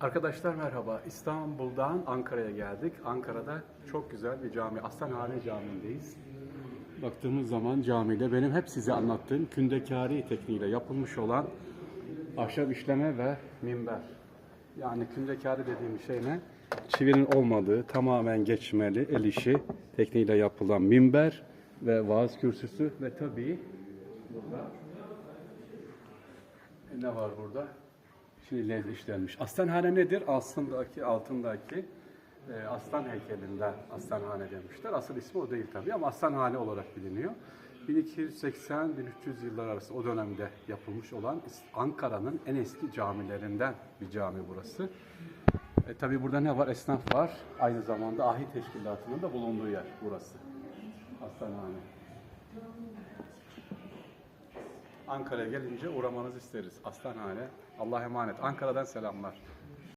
Arkadaşlar merhaba. İstanbul'dan Ankara'ya geldik. Ankara'da çok güzel bir cami. Aslanhane Camii'ndeyiz. Baktığımız zaman camide benim hep size anlattığım kündekari tekniğiyle yapılmış olan ahşap işleme ve minber. Yani kündekari dediğim şey ne? Çivinin olmadığı, tamamen geçmeli el işi tekniğiyle yapılan minber ve vaaz kürsüsü ve tabii burada e, ne var burada? Şiirler işlenmiş. Aslanhane nedir? Aslındaki, altındaki e, aslan heykelinden aslanhane demişler. Asıl ismi o değil tabii ama aslanhane olarak biliniyor. 1280-1300 yıllar arası o dönemde yapılmış olan Ankara'nın en eski camilerinden bir cami burası. E, tabii burada ne var? Esnaf var. Aynı zamanda ahi teşkilatının da bulunduğu yer burası. Aslanhane. Ankara'ya gelince uğramanızı isteriz. Aslanhane. Allah'a emanet. Ankara'dan selamlar.